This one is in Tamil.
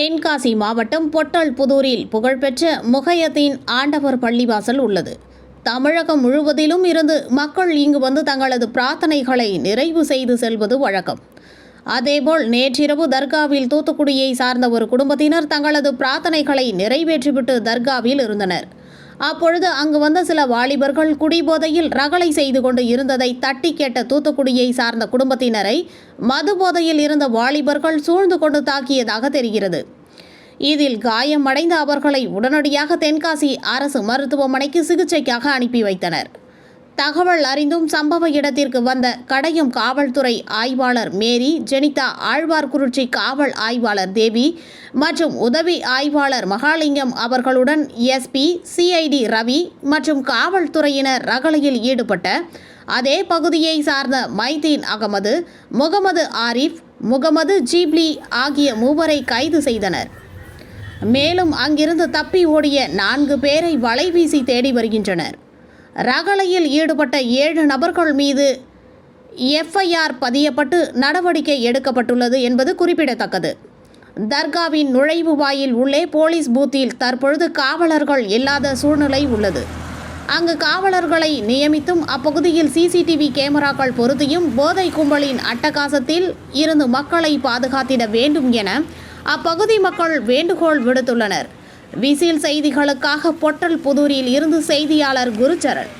தென்காசி மாவட்டம் பொட்டல் புதூரில் புகழ்பெற்ற முகையத்தின் ஆண்டவர் பள்ளிவாசல் உள்ளது. தமிழகம் முழுவதிலும் இருந்து மக்கள் இங்கு வந்து தங்களது பிரார்த்தனைகளை நிறைவு செய்து செல்வது வழக்கம். அதேபோல் நேற்றிரவு தர்காவில் தூத்துக்குடியை சார்ந்த ஒரு குடும்பத்தினர் தங்களது பிரார்த்தனைகளை நிறைவேற்றிவிட்டு தர்காவில் இருந்தனர். அப்பொழுது அங்கு வந்த சில வாலிபர்கள் குடிபோதையில் ரகளை செய்து கொண்டு இருந்ததை தட்டி கேட்ட தூத்துக்குடியை சார்ந்த குடும்பத்தினரை மது போதையில் இருந்த வாலிபர்கள் சூழ்ந்து கொண்டு தாக்கியதாக தெரிகிறது. இதில் காயமடைந்த அவர்களை உடனடியாக தென்காசி அரசு மருத்துவமனைக்கு சிகிச்சைக்காக அனுப்பி வைத்தனர். தகவல் அறிந்தும் சம்பவ இடத்திற்கு வந்த கடையம் காவல்துறை ஆய்வாளர் மேரி ஜெனிதா ஆழ்வார்குறிச்சி காவல் ஆய்வாளர் தேவி மற்றும் உதவி ஆய்வாளர் மகாலிங்கம் அவர்களுடன் எஸ்பி சிஐடி ரவி மற்றும் காவல்துறையினர் ரகளையில் ஈடுபட்ட அதே பகுதியை சார்ந்த மைதீன் அகமது முகமது ஆரிஃப் முகமது ஜீப்லி ஆகிய மூவரை கைது செய்தனர். மேலும் அங்கிருந்து தப்பி ஓடிய நான்கு பேரை வலைவீசி தேடி வருகின்றனர். ரகளையில் ஈடுபட்ட ஏழு நபர்கள் மீது எஃப்ஐஆர் பதியப்பட்டு நடவடிக்கை எடுக்கப்பட்டுள்ளது என்பது குறிப்பிடத்தக்கது. தர்காவின் நுழைவு வாயில் உள்ளே போலீஸ் பூத்தில் தற்பொழுது காவலர்கள் இல்லாத சூழ்நிலை உள்ளது. அங்கு காவலர்களை நியமித்தும் அப்பகுதியில் சிசிடிவி கேமராக்கள் பொருத்தியும் போதை கும்பலின் அட்டகாசத்தில் இருந்து மக்களை பாதுகாத்திட வேண்டும் என அப்பகுதி மக்கள் வேண்டுகோள் விடுத்துள்ளனர். விசில் செய்திகளுக்காக பொட்டல் புதூரில் இருந்து செய்தியாளர் குருச்சரன்